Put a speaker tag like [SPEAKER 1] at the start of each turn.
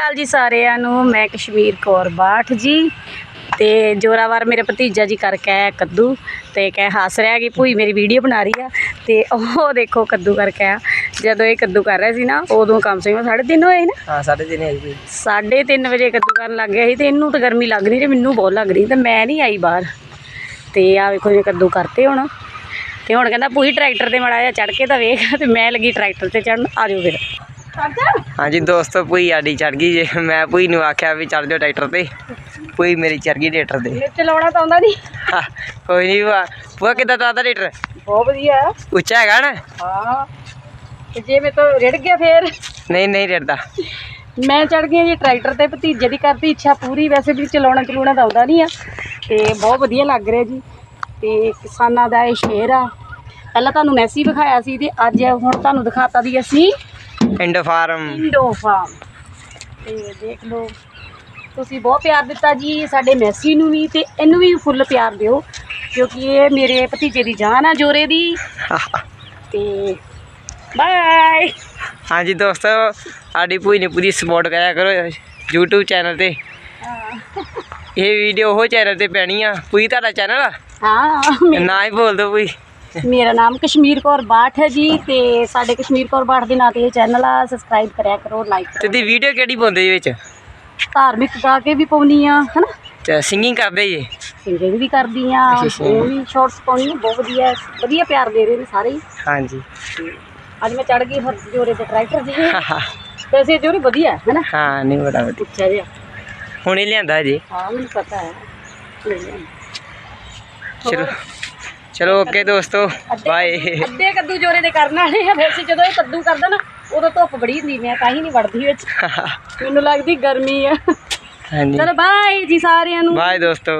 [SPEAKER 1] ਅਕਾਲ ਜੀ ਸਾਰਿਆਂ ਨੂੰ ਮੈਂ ਕਸ਼ਮੀਰ ਕੌਰ ਬਾਠ ਜੀ ਤੇ ਜੋਰਾਵਰ ਮੇਰੇ ਭਤੀਜਾ ਜੀ ਕਰਕੇ ਆਇਆ ਕੱਦੂ ਤੇ ਕਹਿ ਹੱਸ ਰਿਹਾ ਕਿ ਭੂਈ ਮੇਰੀ ਵੀਡੀਓ ਬਣਾ ਰਹੀ ਆ ਤੇ ਉਹ ਦੇਖੋ ਕੱਦੂ ਕਰਕੇ ਆ ਜਦੋਂ ਇਹ ਕੱਦੂ ਕਰ ਰਿਹਾ ਸੀ ਨਾ ਉਦੋਂ ਕੰਮ ਸੀ 3:30 ਹੋਏ ਨਾ?
[SPEAKER 2] ਹਾਂ ਸਾਢੇ ਤਿੰਨ ਹੈ ਜੀ
[SPEAKER 1] ਸਾਢੇ ਤਿੰਨ ਵਜੇ ਕੱਦੂ ਕਰਨ ਲੱਗ ਗਿਆ ਸੀ ਤੇ ਇਹਨੂੰ ਤਾਂ ਗਰਮੀ ਲੱਗ ਰਹੀ ਤੇ ਮੈਨੂੰ ਬਹੁਤ ਲੱਗ ਰਹੀ ਤੇ ਮੈਂ ਨਹੀਂ ਆਈ ਬਾਹਰ। ਤੇ ਆ ਵੇਖੋ ਜੇ ਕੱਦੂ ਕਰਤੇ ਹੁਣ। ਤੇ ਹੁਣ ਕਹਿੰਦਾ ਪੂਰੀ ਟਰੈਕਟਰ ਤੇ ਮੜਾ ਜਾ ਚੜ ਕੇ ਤਾਂ ਵੇਖ ਤੇ ਮੈਂ ਲੱਗੀ ਟਰੈਕਟਰ ਤੇ ਚੜਨ ਆ ਜਾਓ ਫਿਰ।
[SPEAKER 2] ਹਾਂਜੀ ਦੋਸਤੋ ਭੂਈ ਆਡੀ ਚੜ ਗਈ ਜੇ। ਮੈਂ ਭੂਈ ਨੂੰ ਆਖਿਆ ਵੀ ਚੜ ਜਾਓ ਟਰੈਕਟਰ ਤੇ। ਭੂਈ ਮੇਰੀ ਚੜ ਗਈ ਟਰੈਕਟਰ ਤੇ।
[SPEAKER 1] ਚਲਾਉਣਾ ਤਾਂ ਆਉਂਦਾ ਨਹੀਂ।
[SPEAKER 2] ਕੋਈ ਨਹੀਂ ਭੂਆ। ਭੂਆ ਕਿੱਦਾਂ ਚੱਲਦਾ ਟਰੈਕਟਰ?
[SPEAKER 1] ਬਹੁਤ ਵਧੀਆ।
[SPEAKER 2] ਉੱਚਾ ਹੈਗਾ ਨਾ?
[SPEAKER 1] ਹਾਂ। ਤੇ ਜੇ ਮੈਂ ਤਾਂ ਰਿੜ ਗਿਆ ਫੇਰ?
[SPEAKER 2] ਨਹੀਂ ਨਹੀਂ ਰੇੜਦਾ।
[SPEAKER 1] ਮੈਂ ਚੜ ਗਈ ਜੀ ਟਰੈਕਟਰ ਤੇ। ਭਤੀਜੇ ਦੀ ਕਰਦੀ ਇੱਛਾ ਪੂਰੀ। ਵੈਸੇ ਵੀ ਚਲਾਉਣਾ ਚਲਾਉਣਾ ਤਾਂ ਆਉਂਦਾ ਨਹੀਂ ਆ। ਤੇ ਬਹੁਤ ਵਧੀਆ ਲੱਗ ਰਿਹਾ ਜੀ। ਤੇ ਕਿਸਾਨਾਂ ਦਾ ਇਹ ਸ਼ੇਰ ਆ। ਪਹਿਲਾਂ ਤੁਹਾਨੂੰ ਮੈਸੀ ਵਿਖਾਇਆ ਸੀ ਤੇ ਅੱਜ ਹੁਣ ਤੁਹਾਨੂੰ ਦਿਖਾਤਾ ਦੀ ਅਸੀਂ
[SPEAKER 2] ਇੰਡੋ ਫਾਰਮ
[SPEAKER 1] ਇੰਡੋ ਫਾਰਮ ਤੇ ਦੇਖ ਲਓ ਤੁਸੀਂ ਬਹੁਤ ਪਿਆਰ ਦਿੱਤਾ ਜੀ ਸਾਡੇ ਮੈਸੀ ਨੂੰ ਵੀ ਤੇ ਇਹਨੂੰ ਵੀ ਫੁੱਲ ਪਿਆਰ ਦਿਓ ਕਿਉਂਕਿ ਇਹ ਮੇਰੇ ਭਤੀਜੇ ਦੀ ਜਾਨ ਆ ਜੋਰੇ ਦੀ। ਤੇ ਬਾਏ।
[SPEAKER 2] ਹਾਂਜੀ ਦੋਸਤੋ ਸਾਡੀ ਭੂਈ ਨੇ ਪੂਰੀ ਸਪੋਰਟ ਕਰਿਆ ਕਰੋ YouTube ਚੈਨਲ ਤੇ। ਇਹ ਵੀਡੀਓ ਉਹ ਚੈਨਲ ਤੇ ਪੈਣੀ ਆ। ਭੂਈ ਤੁਹਾਡਾ ਚੈਨਲ ਆ?
[SPEAKER 1] ਹਾਂ।
[SPEAKER 2] ਨਾ ਹੀ ਬੋਲ ਦੋ ਭੂਈ।
[SPEAKER 1] ਮੇਰਾ ਨਾਮ ਕਸ਼ਮੀਰ ਕੌਰ ਬਾਠ ਹੈ ਜੀ ਤੇ ਸਾਡੇ ਕਸ਼ਮੀਰ ਕੌਰ ਬਾਠ ਦੇ ਨਾਂ ਤੇ ਇਹ ਚੈਨਲ ਆ ਸਬਸਕ੍ਰਾਈਬ ਕਰਿਆ ਕਰੋ ਲਾਈਕ
[SPEAKER 2] ਤੇ ਦੀ ਵੀਡੀਓ ਕਿਹੜੀ ਪਾਉਂਦੇ ਜੀ ਵਿੱਚ?
[SPEAKER 1] ਧਾਰਮਿਕ ਗਾ ਕੇ ਵੀ ਪਾਉਣੀ ਆ ਹਨਾ?
[SPEAKER 2] ਤੇ ਸਿੰਗਿੰਗ ਕਰਦੇ ਜੀ?
[SPEAKER 1] ਸਿੰਗਿੰਗ ਵੀ ਕਰਦੀ ਆ
[SPEAKER 2] ਅੱਛਾ।
[SPEAKER 1] ਉਹ ਵੀ ਸ਼ਾਰਟਸ ਪਾਉਣੀ ਆ ਬਹੁਤ ਵਧੀਆ ਵਧੀਆ ਪਿਆਰ ਦੇ ਰਹੇ ਨੇ ਸਾਰੇ। ਹੀ
[SPEAKER 2] ਹਾਂਜੀ।
[SPEAKER 1] ਅੱਜ ਮੈਂ ਚੜ ਗਈ ਹਰ ਜੋਰੇ ਤੇ। ਟਰੈਕਟਰ ਦੇ ਵੈਸੇ ਜੋਰੇ ਵਧੀਆ ਹੈ ਹਨਾ?
[SPEAKER 2] ਹਾਂ ਨਹੀਂ ਬੜਾ ਵਧੀਆ।
[SPEAKER 1] ਉੱਚਾ ਜਿਹਾ।
[SPEAKER 2] ਹੁਣੇ ਲਿਆਂਦਾ ਜੀ।
[SPEAKER 1] ਹਾਂ ਮੈਨੂੰ ਪਤਾ ਹੈ। ਲੈ ਲਿਆ।
[SPEAKER 2] ਚਲੋ। ਚਲੋ ਓਕੇ ਦੋਸਤੋ ਬਾਏ
[SPEAKER 1] ਅੱਧੇ ਕੱਦੂ ਜੋਰੇ ਦੇ ਕਰਨ ਵਾਲੇ ਆ ਵੈਸੇ ਜਦੋਂ ਇਹ ਕੱਦੂ ਕਰਦਾ ਨਾ ਉਦੋਂ ਧੁੱਪ ਬੜੀ ਹੁੰਦੀ ਮੈਂ ਤਾਂ ਹੀ ਨਹੀਂ ਵੜਦੀ ਵਿੱਚ। ਮੈਨੂੰ ਲੱਗਦੀ ਗਰਮੀ ਆ।
[SPEAKER 2] ਹਾਂਜੀ।
[SPEAKER 1] ਚਲੋ ਬਾਏ ਜੀ ਸਾਰਿਆਂ ਨੂੰ।
[SPEAKER 2] ਬਾਏ ਦੋਸਤੋ।